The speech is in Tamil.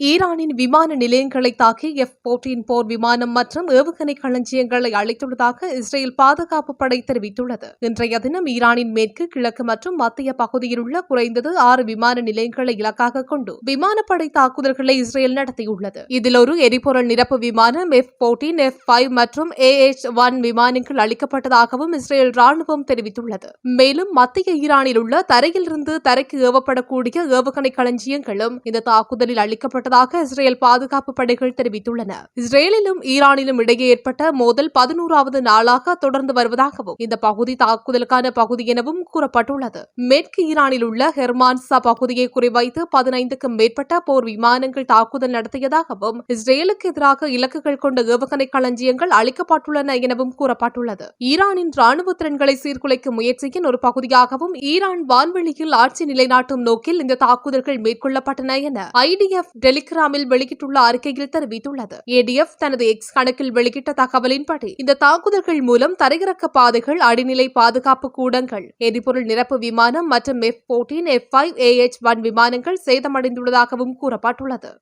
ஈரானின் விமான நிலையங்களை தாக்கி எஃப் போர்டீன் போர் விமானம் மற்றும் ஏவுகணை களஞ்சியங்களை அளித்துள்ளதாக இஸ்ரேல் பாதுகாப்பு படை தெரிவித்துள்ளது. இன்றைய தினம் ஈரானின் மேற்கு கிழக்கு மற்றும் மத்திய பகுதியில் உள்ள குறைந்தது ஆறு விமான நிலையங்களை இலக்காக கொண்டு விமானப்படை தாக்குதல்களை இஸ்ரேல் நடத்தியுள்ளது. இதில் ஒரு எரிபொருள் நிரப்பு விமானம் எஃப் போர்டீன் எஃப் ஃபைவ் மற்றும் ஏஎச் ஒன் விமானங்கள் அளிக்கப்பட்டதாகவும் இஸ்ரேல் ராணுவம் தெரிவித்துள்ளது. மேலும் மத்திய ஈரானில் உள்ள தரையிலிருந்து தரைக்கு ஏவப்படக்கூடிய ஏவுகணை களஞ்சியங்களும் இந்த தாக்குதலில் அளிக்கப்பட்டதாக இஸ்ரேல் பாதுகாப்பு படைகள் தெரிவித்துள்ளன. இஸ்ரேலிலும் ஈரானிலும் இடையே ஏற்பட்ட மோதல் பதினோராவது நாளாக தொடர்ந்து வருவதாகவும் இந்த பகுதி தாக்குதலுக்கான பகுதி எனவும் கூறப்பட்டுள்ளது. மேற்கு ஈரானில் உள்ள ஹெர்மான்சா பகுதியை குறிவைத்து பதினைந்துக்கும் மேற்பட்ட போர் விமானங்கள் தாக்குதல் நடத்தியதாகவும் இஸ்ரேலுக்கு எதிராக இலக்குகள் கொண்ட ஏவுகணை களஞ்சியங்கள் அளிக்கப்பட்டுள்ளன எனவும் கூறப்பட்டுள்ளது. ஈரானின் ராணுவ திறன்களை சீர்குலைக்கும் முயற்சியின் ஒரு பகுதியாகவும் ஈரான் வான்வெளியில் ஆட்சி நிலைநாட்டும் நோக்கில் இந்த தாக்குதல்கள் மேற்கொள்ளப்பட்டன என ஐடிஎஃப் டெல்லி டெலிகிராமில் வெளியிட்டுள்ள அறிக்கையில் தெரிவித்துள்ளது. ஏடிஎஃப் தனது எக்ஸ் கணக்கில் வெளியிட்ட தகவலின்படி இந்த தாக்குதல்கள் மூலம் தரையிறக்க பாதைகள் அடிநிலை பாதுகாப்பு கூடங்கள் எரிபொருள் நிரப்பு விமானம் மற்றும் F fourteen F five AH one விமானங்கள் சேதமடைந்துள்ளதாகவும் கூறப்பட்டுள்ளது.